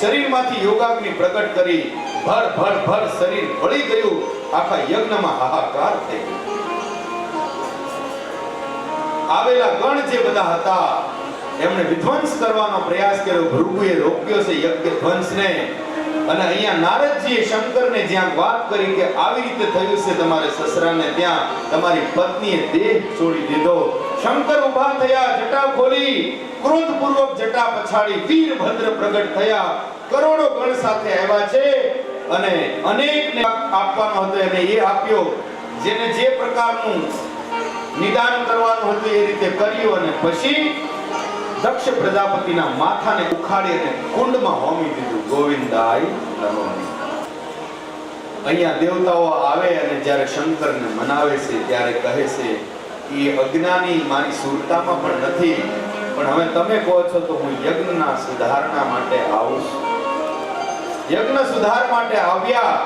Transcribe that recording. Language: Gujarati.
શરીરમાંથી યોગાગ્નિ પ્રગટ કરી ભર ભર ભર શરીર વળી ગયું. આખા યજ્ઞમાં હાહાકાર થઈ આવેલા ગણ જે બધા હતા, એમણે વિધ્વંસ કરવાનો પ્રયાસ કર્યો. ભૃગુએ રોક્યો છે યજ્ઞ ધ્વંસને. અને અહીંયા નારદજીએ શંકરને જ્યાં વાત કરી કે આવી રીતે થયું છે તમારે સસરાને ત્યાં તમારી પત્નીએ દેહ છોડી દીધો. શંકર ઊભા થયા, જટા ખોલી ક્રોધપૂર્વક જટા પછાડી વીરભદ્ર પ્રગટ થયા. કરોડો ગણ સાથે આવ્યા છે અને અનેકને આપવાનો હતો અને એ આપ્યો. જેને જે પ્રકારનું નિદાન કરવાનું હતું એ રીતે કર્યું અને પછી દક્ષ પ્રજાપતિના માથાને ઉખાડી અને કુંડમાં હોમી દીધું. ગોવિંદાય નમો. અહીંયા દેવતાઓ આવે અને જ્યારે શંકરને મનાવે છે, ત્યારે કહે છે એ અજ્ઞાની મારી સુરતામાં પણ નથી. પણ હવે તમે કહો છો તો હું યજ્ઞના સુધારણા માટે આવું છું. યજ્ઞ સુધાર માટે આવ્યા.